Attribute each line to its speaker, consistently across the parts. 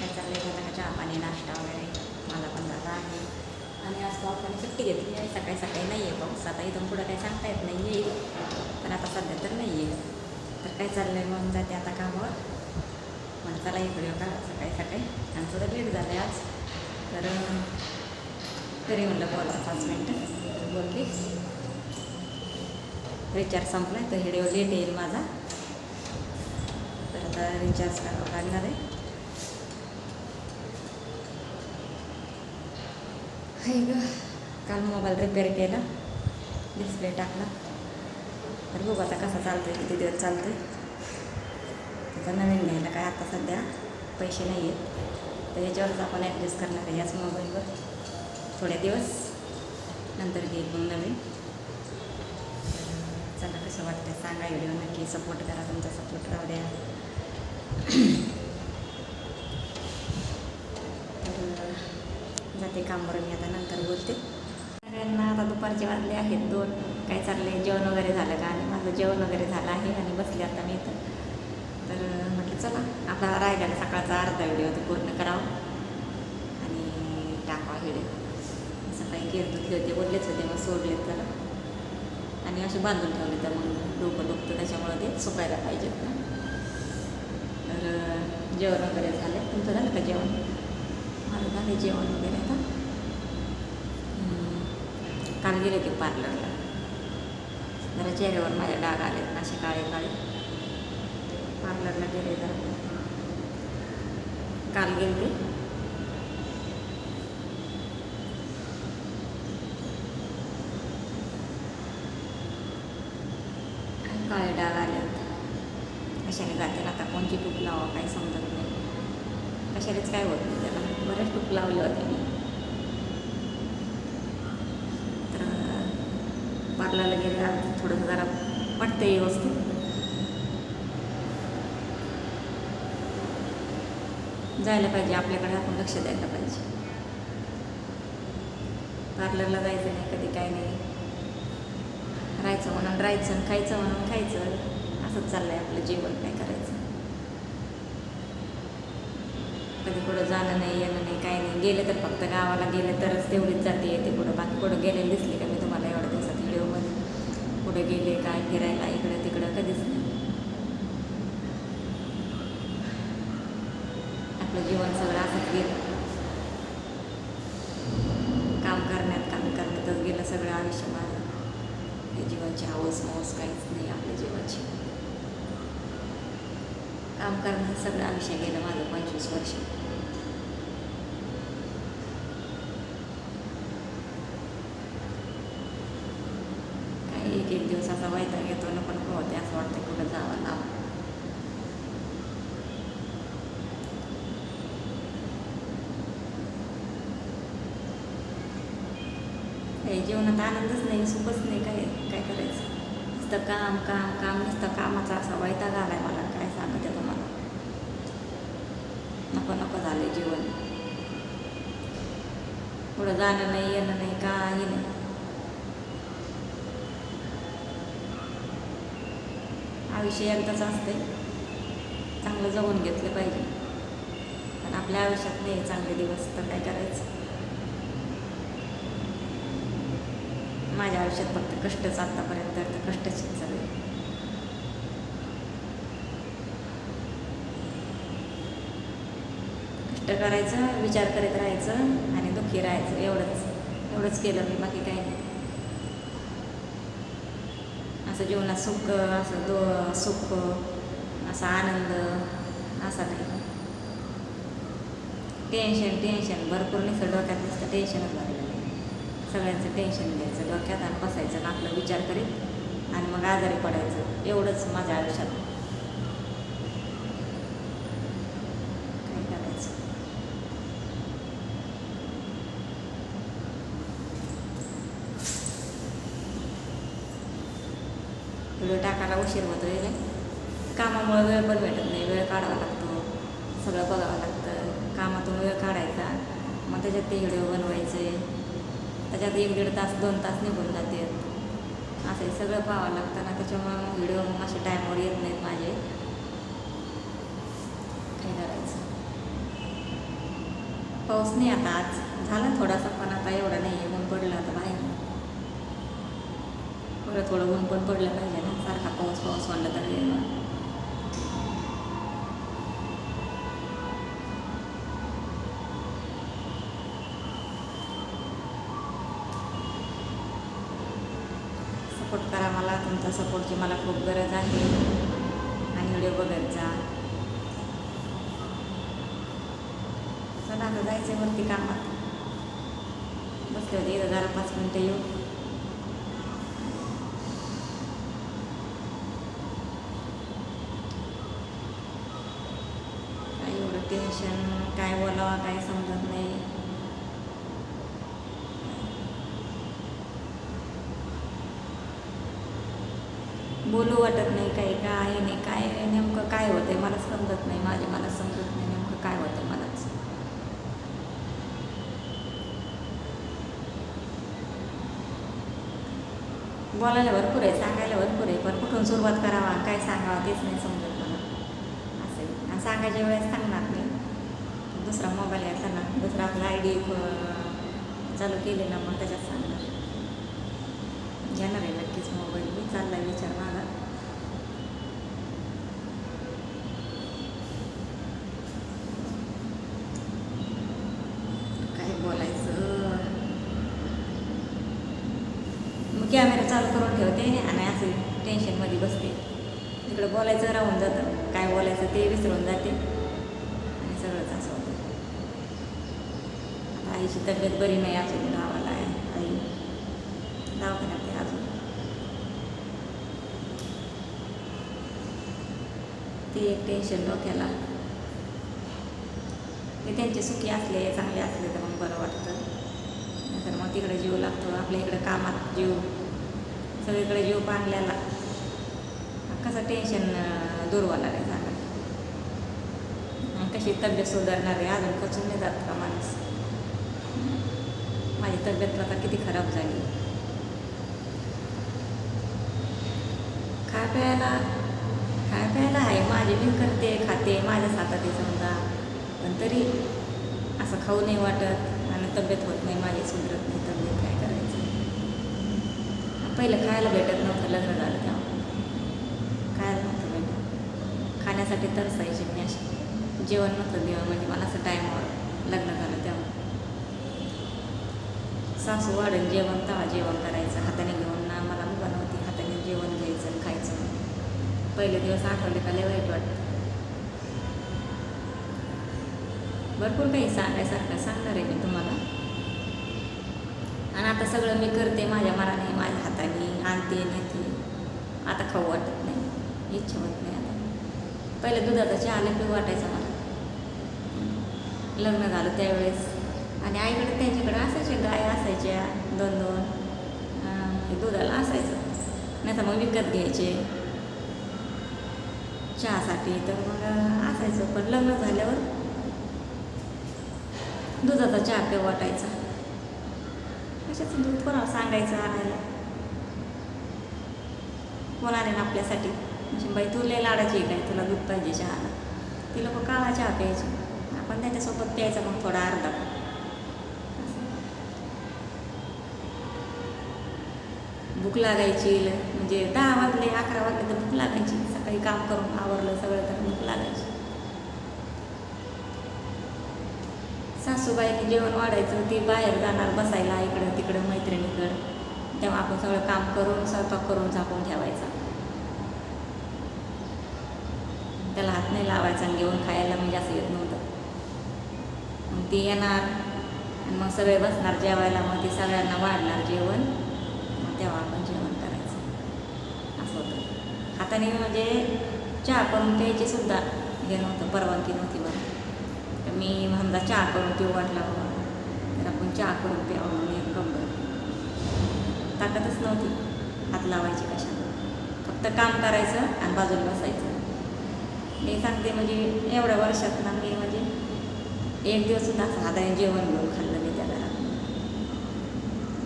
Speaker 1: काय चाललं आहे का चहा पाणी नाश्ता वगैरे मला पण झाला आहे. आणि आज पावसाने सुट्टी घेतली आहे. सकाळी सकाळी नाही आहे पाऊस. आता इथून पुढं काही सांगता येत नाही येईल पण आता सध्या तर नाही आहे. तर काय चाललं आहे मग? जाते आता कामावर. म्हणून चला इकडे का सकाळी सकाळी. आणि तर लेट झालं आहे आज. तर तरी म्हणलं बोला पाच मिनटं. बोलली बोलते. रिचार्ज संपला आहे तर व्हिडिओ लेट येईल माझा. तर आता रिचार्ज करावं लागणार आहे. हाय ग काल मोबाईल रिपेअर केला. डिस्प्ले टाकला. तर बघू आता कसा चालतोय किती दिवस चालतोय. आता नवीन घ्यायला काय आता सध्या पैसे नाही आहेत. तर याच्यावरच आपण ॲडजस्ट करणार आहे याच मोबाईलवर. थोडे दिवस नंतर घेईल मग नवीन. चला कसं वाटतं सांगा व्हिडिओ नक्की. सपोर्ट करा तुमचा सपोर्ट राहू द्या. कामावर मी आता नंतर बोलते. सगळ्यांना आता दुपारचे वाजले आहेत दोन. काय चालले जेवण वगैरे झालं का? आणि माझं जेवण वगैरे झालं आहे आणि बसले आता मी इथं. तर म्हटलं चला आपला राहिलेला सकाळचा अर्धा व्हिडिओ तो पूर्ण करावा. आणि टाकावा हिडे सकाळी केलं दुखले होते बोललेच होते मग सोडलेत तर आणि असे बांधून ठेवले तर मग डोकं दुखतं त्याच्यामुळं ते सुकायला पाहिजेत ना. तर जेवण वगैरे झालं तुमचं झालं का जेवण? माझं झालं जेवण वगैरे आता. काल गेले होते पार्लरला. जरा चेहऱ्यावर माझ्या डाग आलेत ना असे काळे काळे. पार्लरला गेले जरा. काल गेले ते काळे डाग आलेत. कशाने जाते आता? कोणती टूप लावा काही समजत नाही. कशानेच काय होत नाही त्याला. बरेच टूप लावले होते मी. पार्लरला गेले आज थोडंसं जरा वाटतं व्यवस्थित. जायला पाहिजे आपल्याकडे आपण लक्ष द्यायला पाहिजे. पार्लरला जायचं नाही कधी काय नाही. राहायचं म्हणून राहायचं आणि खायचं म्हणून खायचं. असंच चाललंय आपलं जीवन काय करायचं? कधी कुठं जाणं नाही येणं नाही काय नाही. गेलं तर फक्त गावाला गेले तरच तेवढीच जाते येते कुठं बाकी कुठं गेले दिसले का मी तुम्हाला एवढ्या दिवसात व्हिडिओमध्ये कुठे गेले काय फिरायला इकडं तिकडं कधीच नाही. आपलं जीवन सगळं असंच गेलं. काम करण्यात काम करण्यातच गेलं सगळं आयुष्य माझं हे जीवाची हवस मौस काहीच नाही आपल्या जीवाची. काम करण्यात सगळं आयुष्य गेलं माझं पंचवीस वर्ष काही एक एक दिवस असा वैताग येतो नको नको होते असं वाटतं कुठं जावं लाव काही जीवनात आनंदच नाही सुखच नाही काय काय करायचं? नुसतं काम काम काम नुसतं कामाचा असा वैताग आलाय मला काय सांगते तुम्हाला? नको नको झाले जीवन. पुढं जाणं नाही येणं नाही काही नाही. आयुष्य एकदाच असते चांगलं जगून घेतलं पाहिजे. पण आपल्या आयुष्यात नाही चांगले दिवस तर काय करायचं? माझ्या आयुष्यात फक्त कष्टच आत्तापर्यंत तर कष्टच आहे कष्ट करायचं विचार करत राहायचं आणि दुःखी राहायचं. एवढंच एवढंच केलं मी. बाकी काही नाही. असं जीवनात सुख असं दो सुख असा आनंद असा नाही. Tension tension. भरपूर नुसतं डोक्यात नसतं टेन्शनच भरलेलं सगळ्यांचं टेन्शन घ्यायचं डोक्यात आणि बसायचं आणि आपलं विचार करीत आणि मग आजारी पडायचं. एवढंच माझ्या आयुष्यात. काय करायचं? व्हिडिओ टाकायला उशीर होतो आहे कामामुळे वेळ पण भेटत नाही वेळ काढावा लागतो. सगळं बघावं लागतं. कामातून वेळ काढायचा. मग त्याच्यात ते व्हिडिओ बनवायचे. त्याच्यात एक दीड तास दोन तास निघून जाते. असं हे सगळं पाहावं लागतं ना त्याच्यामुळे मग व्हिडिओ मग असे टायमवर येत नाहीत माझे. काय करायचं? पाऊस नाही आता आज. झाला थोडासा पण आता एवढा नाही आहे ऊन पडलं आता बाहेर. परत थोडं ऊन पण पडलं पाहिजे ना. सारखा पाऊस पाऊस म्हणलं तर सपोर्ट करा मला तुमचा सपोर्टची मला खूप गरज आहे. आणि व्हिडिओ बघत जा. चला आता जायचं वरती कामात. बसले होते इथं जरा पाच मिनटं येऊ. काय एवढं टेन्शन काय बोलावा काय समजत नाही. बोलू वाटत नाही काही काय नाही काय नेमकं काय होतंय? मला समजत नाही माझे मला समजत नाही नेमकं काय होतं मलाच बोलायला भरपूर आहे सांगायला भरपूर आहे पण कुठून सुरुवात करावा काय सांगावं तेच नाही समजत मला. असं आणि सांगायच्या वेळेस सांगणार मी दुसरा मोबाईल घ्यायचा ना दुसरा आपला आय डी चालू केले ना मग त्याच्यात सांगणार. घेणार आहे नक्कीच मोबाईल मी चालला विचार माझा. काय बोलायचं? मग कॅमेरा चालू करून ठेवते आणि असे टेन्शनमध्ये बसते. तिकडं बोलायचं राहून जातं. काय बोलायचं ते विसरून जाते. आणि सगळंच असं होतं. आईची तब्येत बरी नाही अजून गावाला आहे. आई दवाखान्यात आहे अजून ती एक टेन्शन डोक्याला. ते त्यांचे सुखी असले चांगले असले तर मग बरं वाटतं. नंतर मग तिकडे जीव लागतो आपल्या इकडे कामात जीव. सगळीकडे जीव बांधल्याला कसं टेन्शन दूर व्हायला आहे सांगा कशी तब्येत सुधारणार आहे अजून खचून नाही जात का माणूस? माझी तब्येत आता किती खराब झाली. खा प्यायला? खाय प्यायला आहे माझी मी करते खाते. माझ्याच हातात आहे समजा. पण तरी असं खाऊ नाही वाटत आणि तब्येत होत नाही माझी सुधरत नाही तब्येत. काय करायचं? पहिलं खायला भेटत नव्हतं लग्न झालं तेव्हा. खायला नव्हतं भेटत. खाण्यासाठी तरसायची मी अशी. जेवण नव्हतं देवा म्हणजे मला असं टाईमवर लग्न झालं तेव्हा. सासू वाढेल जेवण तेव्हा जेवण करायचं हाताने घेऊन ना मला बनवते हाताने जेवण घ्यायचं आणि खायचं पहिले दिवस आठवले का? लय वाईट वाटतं. भरपूर काही सांगायसारखं सांगणार आहे मी तुम्हाला. आणि आता सगळं मी करते माझ्या मनाने माझ्या हाताने आणते नेते. आता खाऊ वाटत नाही. इच्छा होत नाही आता. पहिले दुधाचा चहा लय पिऊ वाटायचा मला. लग्न झालं त्यावेळेस. आणि आईकडे त्यांच्याकडे असायचे गाय असायच्या दोन दोन हे दुधाला असायचं. नाही तर मग विकत घ्यायचे. चहासाठी तर मग असायचं. पण लग्न झाल्यावर दुधाचा चहा पिऊ वाटायचा. कशाचं दूध? कोणाला सांगायचं आणायला? कोणाने ना आपल्यासाठी? बाई तू लय आहे काय? तुला दूध पाहिजे चहाला. ती लोक काळा चहा प्यायची. आपण त्याच्यासोबत प्यायचा मग थोडा अर्धा. भूक लागायची म्हणजे दहा वाजले अकरा वाजले तर भूक लागायची. सकाळी काम करून आवरलं सगळं तर भूक लागायची. सासूबाईने जेवण वाढायचं ती बाहेर जाणार बसायला इकडं तिकडं मैत्रिणीकडं. तेव्हा आपण सगळं काम करून स्वयंपाक करून झाकून ठेवायचा. त्याला हात नाही लावायचा आणि घेऊन खायला म्हणजे असं येत नव्हतं. मग ती येणार आणि मग सगळे बसणार जेवायला मग ती सगळ्यांना वाढणार जेवण. तेव्हा आपण जेवण करायचं. असं होतं. हाताने म्हणजे चहा करून प्यायची सुद्धा हे नव्हतं परवानगी नव्हती बरं तर मी म्हणता चहा करून पिऊ वाटला बाबा. तर आपण चहा करून प्यावं म्हणून एक कंबर ताकदच नव्हती. हात लावायची कशाला? फक्त काम करायचं आणि बाजूला बसायचं. मी सांगते म्हणजे एवढ्या वर्षात ना मी म्हणजे एक दिवस सुद्धा साधारण हाताने जेवण घेऊन खाल्लं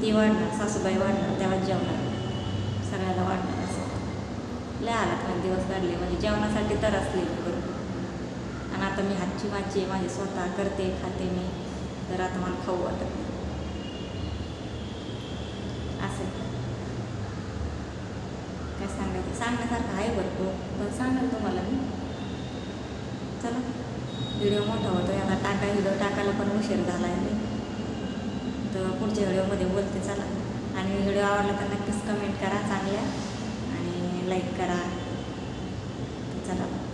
Speaker 1: ती वाढणार सासूबाई वाढणार तेव्हा जेवणार सगळ्याला वाढणार असं लय आला पण दिवस काढले म्हणजे जेवणासाठी तर असले बरोबर आणि आता मी हातची माझी माझी स्वतः करते खाते मी तर आता मला खाऊ वाटत नाही असं काय सांगायचं सांगण्यासारखं आहे भरपूर पण सांगाल तुम्हाला मी चला व्हिडिओ मोठा होतो आता टाका व्हिडिओ टाकायला पण उशीर झाला आहे मी तर पुढच्या व्हिडिओमध्ये बोलते चला. आणि व्हिडिओ आवडला तर नक्कीच कमेंट करा चांगल्या आणि लाईक करा. चला.